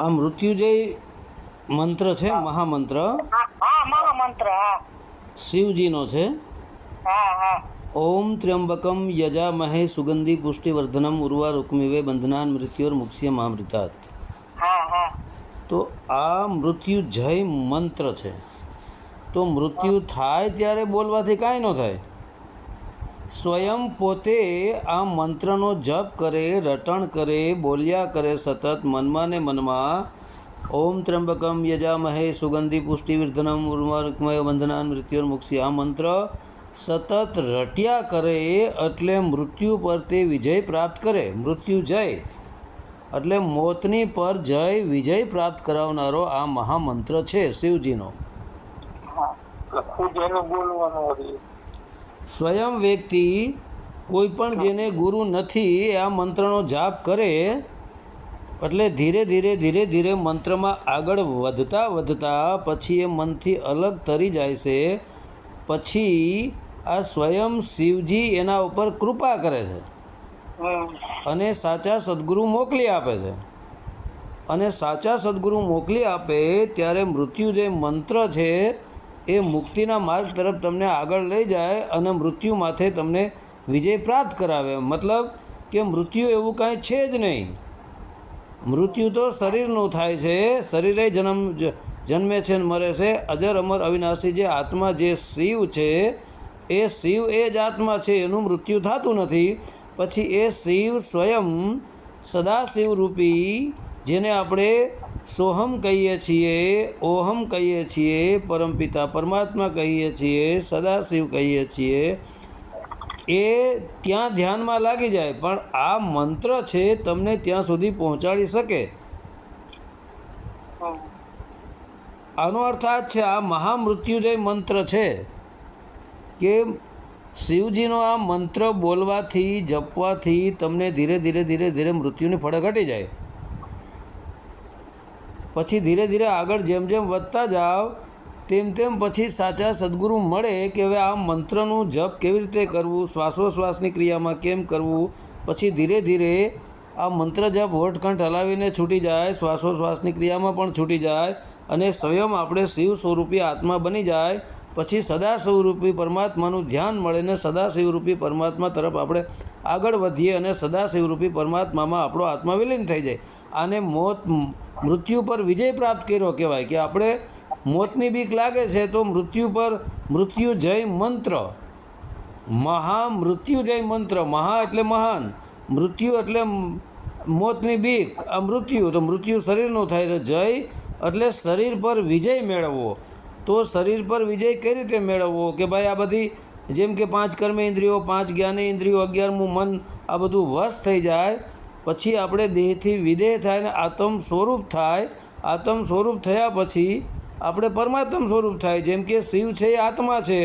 આ મૃત્યુજય મંત્ર છે મહામંત્ર. મહામંત્ર શિવજીનો છે. ઓમ ત્ર્યંબકમ યજામહે સુગંધી પુષ્ટિવર્ધનમ ઉર્વા રૂકમિવે બંધનાન મૃત્યોર મુક્ષ્ય મહામૃતાત હા હા. તો આ મૃત્યુ જય મંત્ર છે. તો મૃત્યુ થાય ત્યારે બોલવાથી કાંઈ ન થાય. સ્વયં પોતે આ મંત્રનો જપ કરે, રટણ કરે, બોલ્યા કરે સતત મનમાં ને મનમાં. ઓમ ત્ર્યંબકમ યજામહે સુગંધી પુષ્ટિવર્ધનમ ઉર્વારુકમય વંદના મૃત્યુર્મુક્ષી આ મંત્ર સતત રટ્યા કરે એટલે મૃત્યુ પર તે વિજય પ્રાપ્ત કરે. મૃત્યુ જય એટલે મોતની પર જય વિજય પ્રાપ્ત કરાવનારો આ મહામંત્ર છે શિવજીનો. હતું સ્વયં વ્યક્તિ કોઈ પણ જેને ગુરુ નથી આ મંત્રનો જાપ કરે એટલે ધીરે ધીરે ધીરે ધીરે મંત્રમાં આગળ વધતા વધતા પછી એ મનથી અલગ તરી જાય છે. પછી આ સ્વયં શિવજી એના ઉપર કૃપા કરે છે. અને સાચા સદગુરુ મોકલી આપે છે. અને સાચા સદગુરુ મોકલી આપે ત્યારે મૃત્યુ જે મંત્ર છે એ મુક્તિના માર્ગ તરફ તમને આગળ લઈ જાય અને મૃત્યુ માથે તમને વિજય પ્રાપ્ત કરાવે. મતલબ કે મૃત્યુ એવું કાંઈ છે જ નહીં. મૃત્યુ તો શરીરનું થાય છે. શરીરે જન્મ જન્મે છે ને મરે છે. અજર, અમર, અવિનાશી જે આત્મા, જે શિવ છે, એ શિવ એ જ આત્મા છે. એનું મૃત્યુ થતું નથી. પછી એ શિવ સ્વયં સદાશિવરૂપી, જેને આપણે સોહમ કહીએ છીએ ઓહમ કહીએ છીએ પરમપિતા પરમાત્મા કહીએ છીએ સદાશિવ કહીએ છીએ. એ ત્યાં ધ્યાનમાં લાગી જાય પણ આ મંત્ર છે તમને ત્યાં સુધી પહોંચાડી શકે. આનો અર્થ આ જ છે આ મહામૃત્યુજય મંત્ર છે કે શિવજીનો આ મંત્ર બોલવાથી જપવાથી તમને ધીરે ધીરે ધીરે ધીરે મૃત્યુની ફળે ઘટી જાય. પછી ધીરે ધીરે આગળ જેમ જેમ વધતા જાઓ, તેમ તેમ પછી સાચા સદગુરુ મળે કે હવે આ મંત્રનું જપ કેવી રીતે કરવું, શ્વાસોશ્વાસની ક્રિયામાં કેમ કરવું, પછી ધીરે ધીરે આ મંત્ર જપ હોઠકંઠ હલાવીને છૂટી જાય, શ્વાસોશ્વાસની ક્રિયામાં પણ છૂટી જાય અને સ્વયં આપણે શિવ સ્વરૂપી આત્મા બની જાય, પછી સદા સ્વરૂપી પરમાત્માનું ધ્યાન મળે ને સદા શિવરૂપી પરમાત્મા તરફ આપણે આગળ વધીએ અને સદા શિવરૂપી પરમાત્મામાં આપણો આત્મા વિલીન થઈ જાય. આને મોત, મૃત્યુ પર વિજય પ્રાપ્ત કર્યો કહેવાય કે આપણે મોતની બીક લાગે છે તો મૃત્યુ પર મૃત્યુ જય મંત્ર. મહામૃત્યુ જય મંત્ર. મહા એટલે મહાન, મૃત્યુ એટલે મોતની બીક આ મૃત્યુ તો મૃત્યુ શરીરનું થાય છે જય એટલે શરીર પર વિજય મેળવવો. તો શરીર પર વિજય કઈ રીતે મેળવવો? કે ભાઈ આ બધી જેમ કે પાંચ કર્મ ઇન્દ્રિયો, પાંચ જ્ઞાની ઇન્દ્રિયો, અગિયારમું મન, આ બધું વશ થઈ જાય. પછી આપણે દેહથી વિદેહ થાય ને આત્મ સ્વરૂપ થાય, આત્મ સ્વરૂપ થયા પછી આપણે પરમાત્મ સ્વરૂપ થાય, જેમ કે શિવ છે એ આત્મા છે.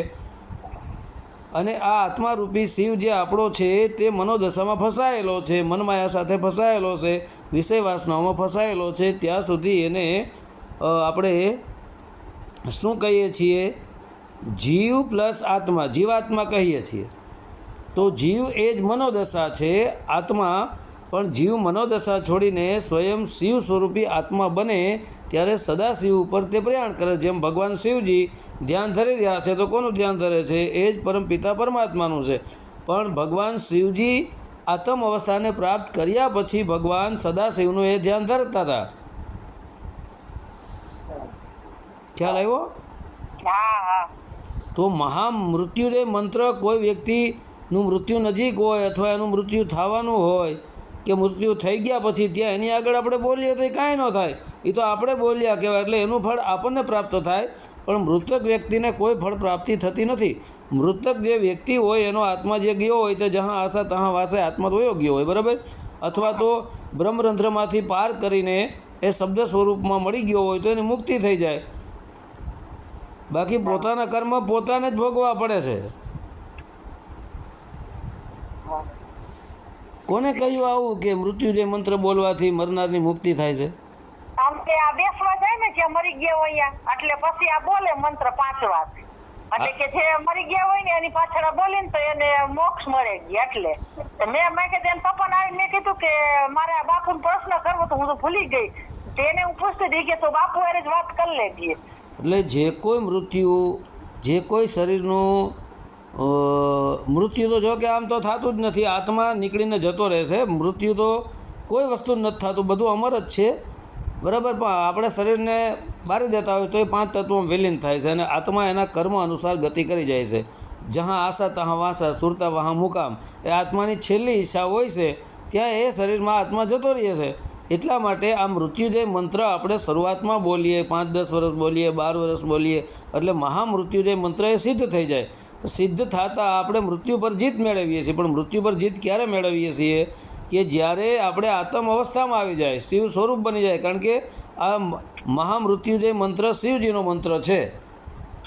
અને આ આત્મારૂપી શિવ જે આપણો છે તે મનોદશામાં ફસાયેલો છે, મનમાયા સાથે ફસાયેલો છે વિષય ફસાયેલો છે, ત્યાં સુધી એને આપણે શું કહીએ છીએ? જીવ પ્લસ આત્મા, જીવાત્મા કહીએ છીએ. તો જીવ એ જ મનોદશા છે, આત્મા પણ જીવ મનોદશા છોડીને સ્વયં શિવ સ્વરૂપી આત્મા બને ત્યારે સદાશિવ ઉપર તે પ્રયાણ કરે છે. જેમ ભગવાન શિવજી ધ્યાન ધરી રહ્યા છે તો કોનું ધ્યાન ધરે છે? એ જ પરમપિતા પરમાત્માનું છે. પણ ભગવાન શિવજી આત્મ અવસ્થાને પ્રાપ્ત કર્યા પછી ભગવાન સદાશિવનું એ ધ્યાન ધરતા હતા. ખ્યાલ આવ્યો? તો મહામૃત્યુજય મંત્ર કોઈ વ્યક્તિનું મૃત્યુ નજીક હોય અથવા એનું મૃત્યુ થવાનું હોય કે મૃત્યુ થઈ ગયા પછી ત્યાં એની આગળ આપણે બોલીએ તો એ કાંઈ ન થાય. એ તો આપણે બોલ્યા કહેવાય એટલે એનું ફળ આપણને પ્રાપ્ત થાય, પણ મૃતક વ્યક્તિને કોઈ ફળ પ્રાપ્તિ થતી નથી. મૃતક જે વ્યક્તિ હોય, એનો આત્મા જે ગયો હોય તે જહાં આશા તહાં વાસે આત્મા તો ગયો હોય, બરાબર? અથવા તો બ્રહ્મરંધ્રમાંથી પાર કરીને એ શબ્દ સ્વરૂપમાં મળી ગયો હોય તો એની મુક્તિ થઈ જાય. બાકી પોતાના કર્મ પોતાને જ ભોગવા પડે છે. કોને કહ્યું આવું કે મૃત્યુજય મંત્ર બોલવાથી મરનારની મુક્તિ થાય છે? આમ કે આ બેસવા જાય ને જે મરી ગયા હોય એટલે પછી આ બોલે મંત્ર પાંચ વાર એટલે કે જે મરી ગયા હોય ને એની પાછળ બોલે ને તો એને મોક્ષ મળે એટલે. મેં મેં કીધું એને પપ્પાને આવીને મેં કીધું કે મારે આ બાપુને પ્રશ્ન કરવો તો હું તો ભૂલી ગઈ. તેને હું પૂછતી હતી કે તો બાપુ જ વાત કરી લેજે. એટલે જે કોઈ મૃત્યુ જે કોઈ શરીરનું મૃત્યુ તો જો કે આમ તો થતું જ નથી. આત્મા નીકળીને જતો રહેશે. મૃત્યુ તો કોઈ વસ્તુ નથી થતું. બધું અમર જ છે. બરાબર? પણ આપણે શરીરને બારી દેતા હોય તો એ પાંચ તત્વો વિલીન થાય છે અને આત્મા એના કર્મ અનુસાર ગતિ કરી જાય છે. જહાં આશા, તહાં વાસા, સુરતા, વહાં મુકામ એ આત્માની છેલ્લી ઈચ્છા હોય છે, ત્યાં એ શરીરમાં આત્મા જતો રહે છે. એટલા માટે આ મૃત્યુજય મંત્ર આપણે શરૂઆતમાં બોલીએ, પાંચ દસ વર્ષ બોલીએ, બાર વર્ષ બોલીએ, એટલે મહામૃત્યુજય મંત્ર એ સિદ્ધ થઈ જાય. સિદ્ધ થતાં આપણે મૃત્યુ પર જીત મેળવીએ છીએ. પણ મૃત્યુ પર જીત ક્યારે મેળવીએ છીએ? કે જ્યારે આપણે આત્મ અવસ્થામાં આવી જાય, શિવ સ્વરૂપ બની જાય. કારણ કે આ મહામૃત્યુજય મંત્ર શિવજીનો મંત્ર છે.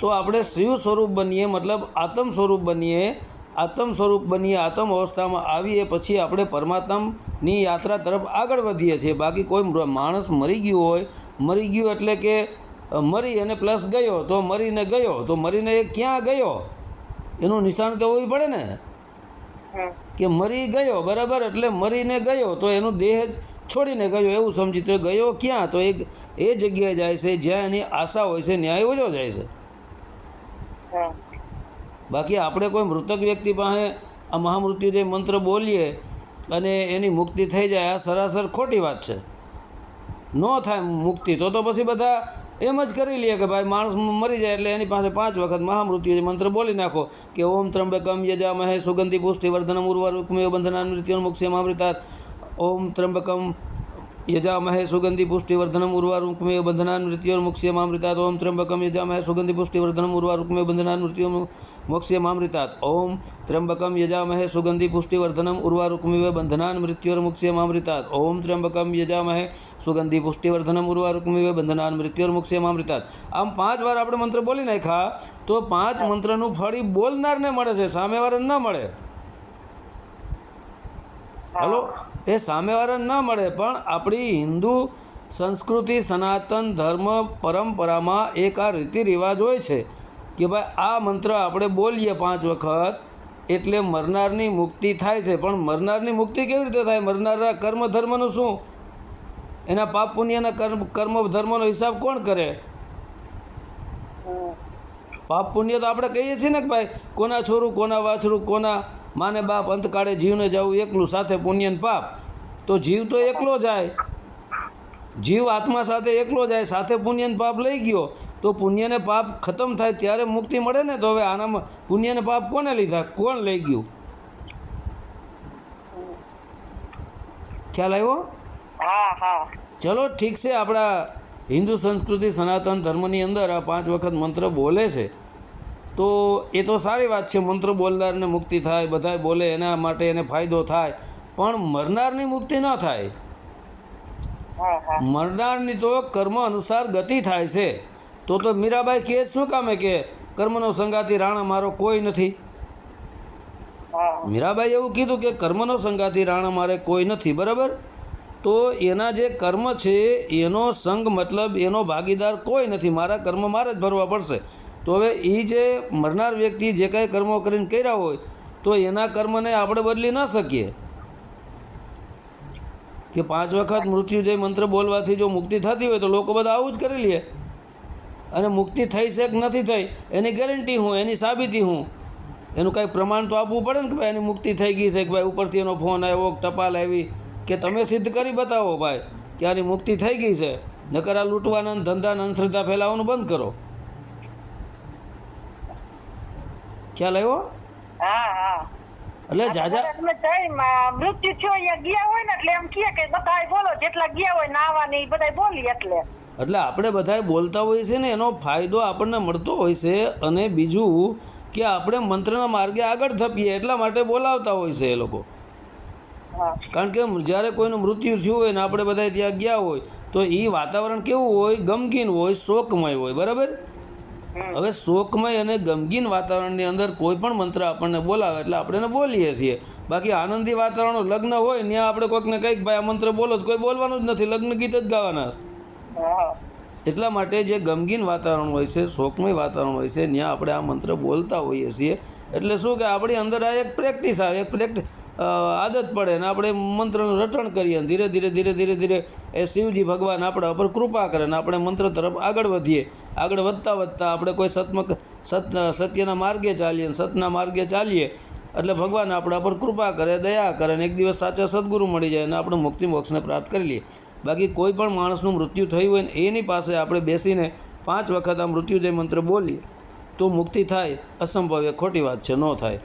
તો આપણે શિવ સ્વરૂપ બનીએ, મતલબ આત્મ સ્વરૂપ બનીએ. આત્મ સ્વરૂપ બનીએ, આત્મ અવસ્થામાં આવીએ, પછી આપણે પરમાત્માની યાત્રા તરફ આગળ વધીએ છીએ. બાકી કોઈ માણસ મરી ગયું હોય, મરી ગયું એટલે કે મરી અને પ્લસ ગયો, તો મરીને ગયો, તો મરીને એ ક્યાં ગયો? એનું નિશાન તો હોવી પડે ને? કે મરી ગયો બરાબર? એટલે મરીને ગયો તો એનું દેહ છોડીને ગયો એવું સમજી તો ગયો ક્યાં? તો એ એ જગ્યાએ જાય છે જ્યાં એની આશા હોય છે ન્યાય ઓછો જાય છે. બાકી આપણે કોઈ મૃતક વ્યક્તિ પાસે આ મહામૃત્યુજય મંત્ર બોલીએ અને એની મુક્તિ થઈ જાય આ સરાસર ખોટી વાત છે. ન થાય મુક્તિ તો તો પછી બધા એમ જ કરી લે કે ભાઈ માણસ મરી જાય એટલે એની પાસે પાંચ વખત મહામૃત્યુ મંત્ર બોલી નાખો કે ઓમ ત્રંબકમ યજામહે સુગંધી પુષ્ટિવર્ધનમ ઉર્વારુકમેવ બંધનાન મૃત્યુન મુક્ષેમામૃતાત ઓમ ત્રંબકમ યજામહે સુગંધી પુષ્ટિવર્ધનમ ઉર્વારુકમેવ બંધનાન મૃત્યોર મુક્ષ્યમામૃતાત ઓમ ત્રંબકમ યજામહે સુગંધી પુષ્ટિવર્ધનમ ઉર્વારુકમેવ બંધનાન મૃત્યો મોક્ષ્યમામૃતાત ઓમ ત્ર્યંબકમ યજામહે સુગંધી પુષ્ટિવર્ધનમ ઉર્વારુકમેવ બંધનાન મૃત્યોર મુક્ષ્યમામૃતાત ઓમ ત્ર્યંબકમ યજામહે સુગંધી પુષ્ટિવર્ધનમ ઉર્વારુકમેવ બંધનાન મૃત્યોર મુક્ષ્યમામૃતાત આમ પાંચ વાર આપણે મંત્ર બોલી નાખ્યા, તો પાંચ મંત્રનું ફળ બોલનારને મળે છે, સામેવાળાને ન મળે. હલો? એ સામેવાળાને ન મળે, પણ આપણી હિન્દુ સંસ્કૃતિ, સનાતન ધર્મ, પરંપરામાં એક આ રીતિ રિવાજ હોય છે. કે ભાઈ, આ મંત્ર આપણે બોલીએ પાંચ વખત, એટલે મરનારની મુક્તિ થાય છે. પણ મરનારની મુક્તિ કેવી રીતે થાય? મરનારના કર્મ ધર્મનું શું? એના પાપ પુણ્યના કર્મ કર્મ ધર્મનો હિસાબ કોણ કરે? પાપ પુણ્ય તો આપણે કહીએ છીએ ને કે ભાઈ, કોના છોરું, કોના વાછરું, કોના માને બાપ અંતકાળે જીવને જવું એકલું સાથે પુણ્ય પાપ. તો જીવ તો એકલો જાય. જીવ આત્મા સાથે એકલો જાય સાથે પુણ્યને પાપ લઈ ગયો તો પુણ્યને પાપ ખતમ થાય ત્યારે મુક્તિ મળે ને તો હવે આનામાં પુણ્યને પાપ કોને લીધા? કોણ લઈ ગયું? ખ્યાલ આવ્યો? હા હા. ચલો ઠીક છે આપણા હિન્દુ સંસ્કૃતિ સનાતન ધર્મની અંદર આ પાંચ વખત મંત્ર બોલે છે. તો એ તો સારી વાત છે મંત્ર બોલનારને મુક્તિ થાય બધાય બોલે એના માટે એને ફાયદો થાય પણ મરનારની મુક્તિ ન થાય. મરનારની તો કર્મ અનુસાર ગતિ થાય છે તો તો મીરાબાઈ કે શું કામે કે કર્મનો સંગાતી રાણા મારો કોઈ નથી? મીરાબાઈ એવું કીધું કે કર્મનો સંગાતી રાણા મારે કોઈ નથી બરાબર? તો એના જે કર્મ છે એનો સંગ મતલબ એનો ભાગીદાર કોઈ નથી મારા કર્મ મારે જ ભરવા પડશે. તો હવે એ જે મરનાર વ્યક્તિ જે કાંઈ કર્મો કરીને કર્યા હોય તો એના કર્મને આપણે બદલી ન શકીએ. કે પાંચ વખત મૃત્યુજય મંત્ર બોલવાથી જો મુક્તિ થતી હોય તો લોકો બધા આવું જ કરી લે. અને મુક્તિ થઈ છે કે નથી થઈ, એની ગેરંટી હું, એની સાબિતી હું. એનું કાંઈ પ્રમાણ તો આપવું પડે ને કે ભાઈ એની મુક્તિ થઈ ગઈ છે કે ભાઈ ઉપરથી એનો ફોન આવ્યો ટપાલ આવી, કે તમે સિદ્ધ કરી બતાવો ભાઈ કે આની મુક્તિ થઈ ગઈ છે. નકર આ લૂંટવાના ધંધાને અંધશ્રદ્ધા ફેલાવવાનું બંધ કરો. ખ્યાલ આવ્યો? હા હા. એટલે જાજા. મૃત્યુ થયો અહીંયા ગયા હોય ને એટલે એમ કહે કે બધાય બોલો જેટલા ગયા હોય નાવાની બધાય બોલી એટલે. એટલે આપણે બધાય બોલતા હોઈએ છીએ ને એનો ફાયદો આપણને મળતો હોય છે અને બીજું કે આપણે મંત્રના માર્ગે આગળ થપીએ એટલા માટે બોલાવતા હોય છે એ લોકો. કારણ કે જ્યારે કોઈનું મૃત્યુ થયું હોય ને આપણે બધા ત્યાં ગયા હોય તો એ વાતાવરણ કેવું હોય? ગમગીન હોય શોકમય હોય બરાબર? હવે શોકમય અને ગમગીન વાતાવરણની અંદર કોઈ પણ મંત્ર આપણને બોલાવે એટલે આપણે એને બોલીએ છીએ. બાકી આનંદી વાતાવરણ લગ્ન હોય ત્યાં આપણે કોઈકને કંઈક ભાઈ આ મંત્ર બોલો તો કોઈ બોલવાનું જ નથી લગ્ન ગીત જ ગાવાના એટલા માટે જે ગમગીન વાતાવરણ હોય છે શોકમય વાતાવરણ હોય છે ત્યાં આપણે આ મંત્ર બોલતા હોઈએ છીએ. એટલે શું કે આપણી અંદર આ એક પ્રેક્ટિસ આવે એક પ્રેક્ટિસ આદત પડે ને આપણે મંત્રનું રટણ કરીએ ધીરે ધીરે ધીરે ધીરે ધીરે એ શિવજી ભગવાન આપણા ઉપર કૃપા કરે ને આપણે મંત્ર તરફ આગળ વધીએ. આગળ વધતા વધતા આપણે કોઈ સત્મક સત સત્યના માર્ગે ચાલીએ સતના માર્ગે ચાલીએ એટલે ભગવાન આપણા પર કૃપા કરે દયા કરે અને એક દિવસ સાચા સદગુરુ મળી જાય અને આપણે મુક્તિ મોક્ષને પ્રાપ્ત કરી લઈએ. બાકી કોઈ પણ માણસનું મૃત્યુ થયું હોય ને એની પાસે આપણે બેસીને પાંચ વખત આ મૃત્યુજય મંત્ર બોલીએ તો મુક્તિ થાય અસંભવ એ ખોટી વાત છે ન થાય.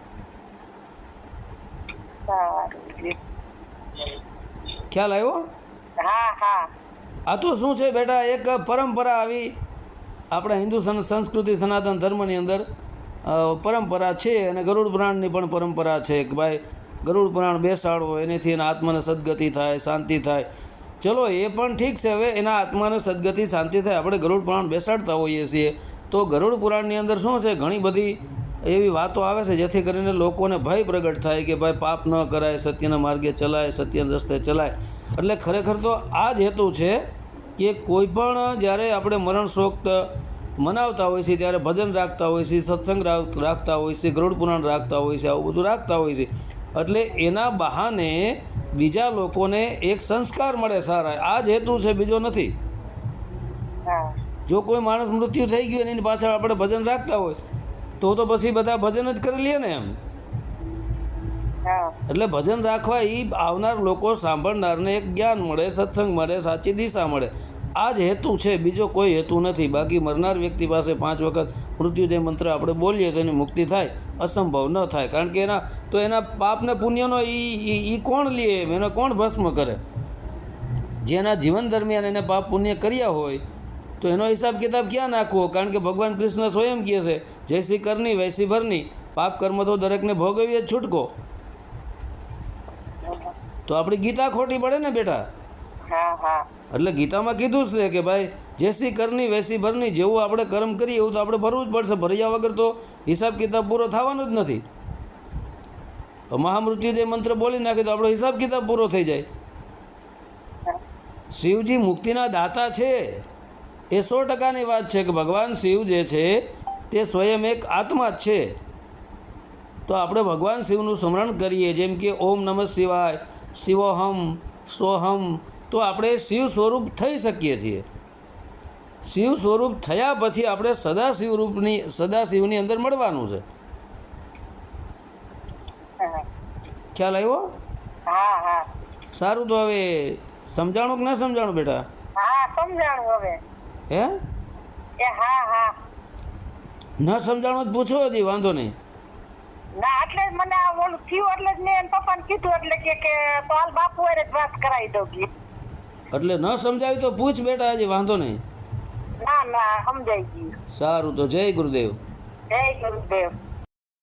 ખ્યાલ આવ્યો? હા હા. આ તો શું છે બેટા? એક પરંપરા આવી આપણા હિન્દુ સંસ્કૃતિ, સનાતન ધર્મની અંદર પરંપરા છે અને ગરુડ પુરાણની પણ પરંપરા છે કે ભાઈ ગરુડ પુરાણ બેસાડવો એનાથી એના આત્માને સદગતિ થાય, શાંતિ થાય. ચલો, એ પણ ઠીક છે હવે એના આત્માને સદગતિ, શાંતિ થાય. આપણે ગરુડ પુરાણ બેસાડતા હોઈએ છીએ. તો ગરુડ પુરાણની અંદર શું છે? ઘણી બધી એવી વાતો આવે છે જેથી કરીને લોકોને ભય પ્રગટ થાય કે ભાઈ પાપ ન કરાય, સત્યના માર્ગે ચલાય, સત્યના રસ્તે ચલાય. એટલે ખરેખર તો આ જ હેતુ છે કે કોઈ પણ જ્યારે આપણે મરણ શોક મનાવતા હોય છે ત્યારે ભજન રાખતા હોય છે સત્સંગ રાખતા હોય છે ગરુડ પુરાણ રાખતા હોય છે આવું બધું રાખતા હોય છે. એટલે એના બહાને બીજા લોકોને એક સંસ્કાર મળે સારા. આ જ હેતુ છે બીજો નથી. જો કોઈ માણસ મૃત્યુ થઈ ગયું એની પાછળ આપણે ભજન રાખતા હોય તો તો પછી બધા ભજન જ કરી લઈએ ને એમ. હા. એટલે ભજન રાખવા એ આવનાર લોકો સાંભળનારને એક જ્ઞાન મળે સત્સંગ મળે સાચી દિશા મળે. આ જ હેતુ છે, બીજો કોઈ હેતુ નથી. બાકી મરનાર વ્યક્તિ પાસે પાંચ વખત મૃત્યુજય મંત્ર આપણે બોલીએ તો એની મુક્તિ થાય, અસંભવ ન થાય. કારણ કે એના, તો એના પાપને પુણ્યનો એ કોણ લે એને કોણ ભસ્મ કરે? જેના જીવન દરમિયાન એને પાપ પુણ્ય કર્યા હોય, તો એનો હિસાબ કિતાબ ક્યાં નાખવો? કારણ કે ભગવાન કૃષ્ણ સ્વયં કહે છે જૈસી કરની વૈસી ભરની. પાપ કર્મ તો દરેકને ભોગવીએ છૂટકો. તો આપણી ગીતા ખોટી પડે ને બેટા? હા હા. એટલે ગીતામાં કીધું છે કે ભાઈ, જેસી કરની વેસી ભરની જેવું આપણે કર્મ કરીએ એવું તો આપણે ભરવું જ પડશે. ભર્યા વગર તો હિસાબ કિતાબ પૂરો થવાનો જ નથી. મહામૃત્યુજય મંત્ર બોલી નાખે તો આપણો હિસાબ કિતાબ પૂરો થઈ જાય. શિવજી મુક્તિના દાતા છે. એ સો ટકાની વાત છે કે ભગવાન શિવ જે છે, તે સ્વયં એક આત્મા જ છે. તો આપણે ભગવાન શિવનું સ્મરણ કરીએ, જેમ કે ઓમ નમઃ શિવાય, શિવોહમ, સોહમ તો આપણે શિવ સ્વરૂપ થઈ શકીએ છીએ. શિવ સ્વરૂપ થયા પછી આપણે સદાશિવ રૂપની સદાશિવની અંદર મળવાનું છે. ખ્યાલ આવ્યો? હા હા. સારું તો હવે સમજાણું કે ના સમજાણું બેટા? હા સમજાણું હવે. હે? એ હા હા. ન સમજાણું પૂછો હજી વાંધો નહીં. ના એટલે મને આ ઓલું થયું એટલે જ મેં પપ્પાને કીધું એટલે કે કે તો હાલ બાપુ વાત કરાવી દઉં કે એટલે ન સમજાવી તો પૂછ બેટા હજી વાંધો નહીં. ના ના સમજાઈ ગયું. સારું તો જય ગુરુદેવ. જય ગુરુદેવ.